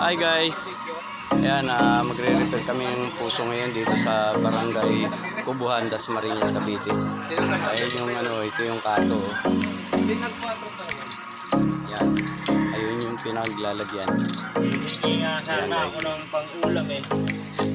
Hi guys! Ayan, ah, magre-repair kami ng puso ngayon dito sa barangay Kubuhan, Das Marinas, Cavite. Ayun yung ano, ito yung kato. oh. Yan. Ayun yung pinaglalagyan. Hindi nga sana ako ng pang-ulam eh.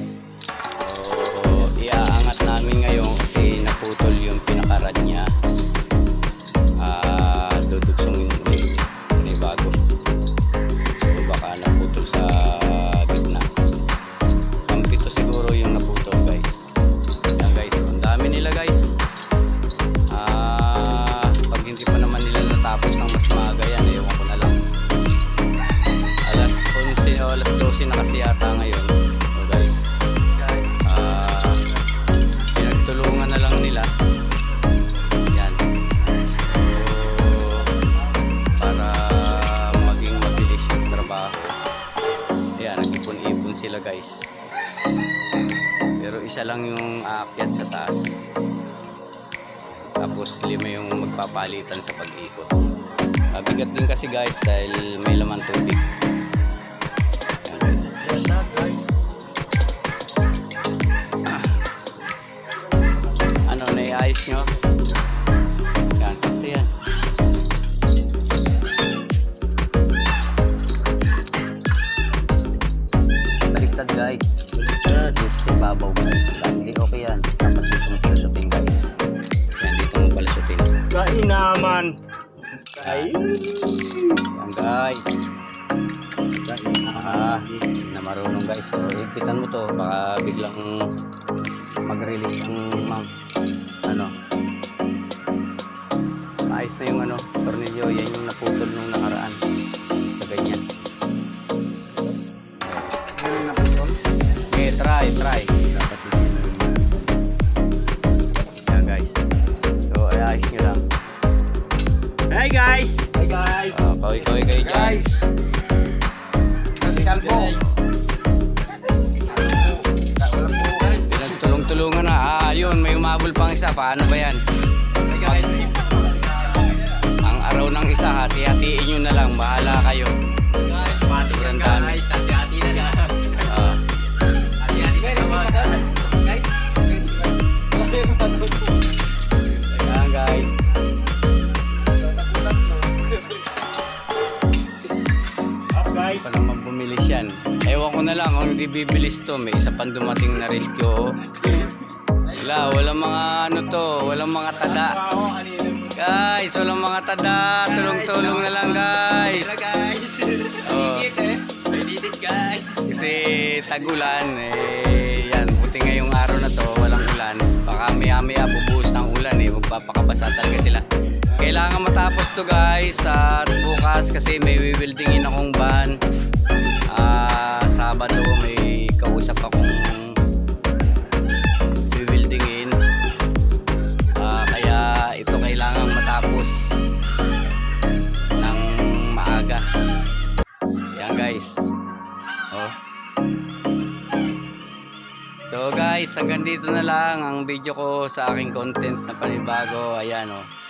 Isa lang yung aakyat sa taas. Tapos lima yung magpapalitan sa pag-ikot. Ah, bigat din kasi guys dahil may laman tubig. Guys. Yan Kain naman. Ay. Yan guys. Ah, na marunong guys. So, ipitan mo to. Baka biglang mag-release ang mang, ano. Ayos na yung ano, tornilyo. Yan yung naputol nung guys. Kaway-kaway kayo dyan. Nasikan po. Pinagtulong-tulungan na. Ah, yun, may umabol pang isa. Paano ba yan? Ang araw ng isa, hati-hatiin nyo na lang. Bahala kayo. Sobrang dami. Hati-hati na lang. Ah, Hati-hati na naman. Guys. ayan Guys. Pa naman bumilis yan. Ewan ko na lang kung hindi bibilis to. May isa pang dumating na rescue. oh. Wala, walang mga ano to. Walang mga tada. Guys, walang mga tada. Tulong-tulong na lang guys. Oh. Guys. Kasi tagulan, eh, yan, buti ngayong araw na to, walang ulan. Baka maya maya bubuhos ng ulan eh, magpapakabasa talaga sila. Kailangan matapos to guys at bukas kasi may wewildingin akong van. Ah, Sabado may kausap akong wewildingin. Ah, kaya ito kailangan matapos ng maaga. Yan guys. Oh. So guys, hanggang dito na lang ang video ko sa aking content na panibago. Ayan oh.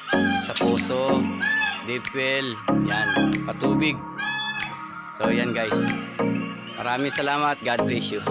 Sa puso, well, yan, patubig. So yan guys. Maraming salamat. God bless you.